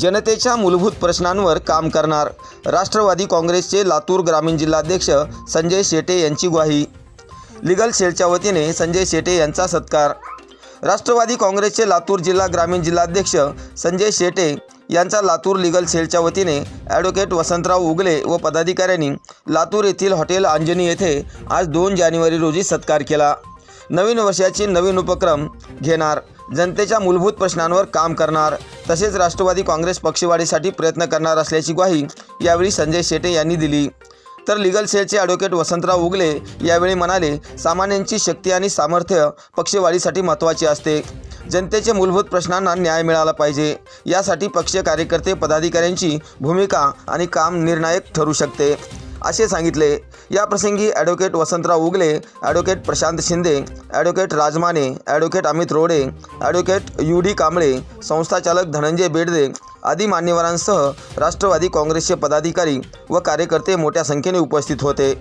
जनतेच्या मूलभूत प्रश्नांवर काम करणार. राष्ट्रवादी काँग्रेसचे लातूर ग्रामीण जिल्हाध्यक्ष संजय शेटे यांची ग्वाही. लिगल सेलच्या वतीने संजय शेटे यांचा सत्कार. राष्ट्रवादी काँग्रेसचे लातूर जिल्हा ग्रामीण जिल्हाध्यक्ष संजय शेटे यांचा लातूर लिगल सेलच्या वतीने ॲडव्होकेट वसंतराव उगले व पदाधिकाऱ्यांनी लातूर येथील हॉटेल अंजनी येथे आज दोन जानेवारी रोजी सत्कार केला. नवीन वर्षाचे नवीन उपक्रम घेणार. जनतेच्या मूलभूत प्रश्नांवर काम करणार तसेच राष्ट्रवादी काँग्रेस पक्षवाढीसाठी प्रयत्न करणार असल्याची ग्वाही यावेळी संजय शेटे यांनी दिली. तर लिगल सेलचे ॲडव्होकेट वसंतराव उगले यावेळी म्हणाले सामान्यांची शक्ती आणि सामर्थ्य पक्षवाढीसाठी महत्त्वाचे असते. जनतेचे मूलभूत प्रश्नांना न्याय मिळाला पाहिजे. यासाठी पक्ष कार्यकर्ते पदाधिकाऱ्यांची भूमिका आणि काम निर्णायक ठरू शकते. असे सांगितले. या प्रसंगी advocate Vasantrao Ugale advocate Prashant Shinde advocate Rajmane advocate Amit Rode advocate U D Kamble संस्थाचालक धनंजय बेडदे आदी मान्यवरांसह राष्ट्रवादी काँग्रेसचे पदाधिकारी व कार्यकर्ते मोठ्या संख्येने उपस्थित होते.